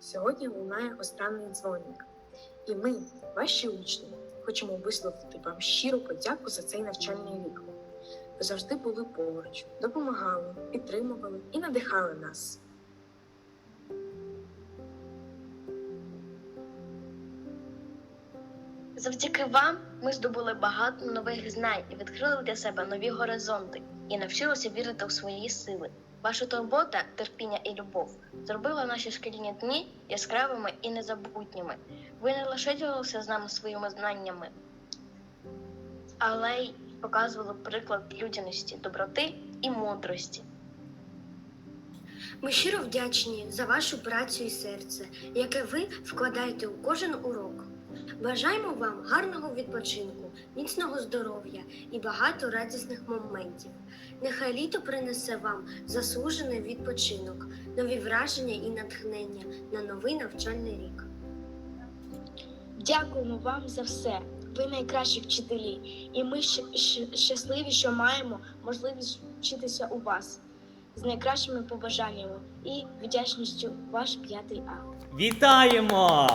Сьогодні лунає останній дзвоник. І ми, ваші учні, хочемо висловити вам щиру подяку за цей навчальний рік. Ви завжди були поруч, допомагали, підтримували і надихали нас. Завдяки вам ми здобули багато нових знань і відкрили для себе нові горизонти і навчилися вірити у свої сили. Ваша турбота, терпіння і любов зробила наші шкільні дні яскравими і незабутніми. Ви не лише ділилися з нами своїми знаннями, але й показували приклад людяності, доброти і мудрості. Ми щиро вдячні за вашу працю і серце, яке ви вкладаєте у кожен урок. Бажаємо вам гарного відпочинку, міцного здоров'я і багато радісних моментів. Нехай літо принесе вам заслужений відпочинок, нові враження і натхнення на новий навчальний рік. Дякуємо вам за все. Ви найкращі вчителі, і ми щ- щ- щасливі, що маємо можливість вчитися у вас з найкращими побажаннями і вдячністю ваш п'ятий А. Вітаємо!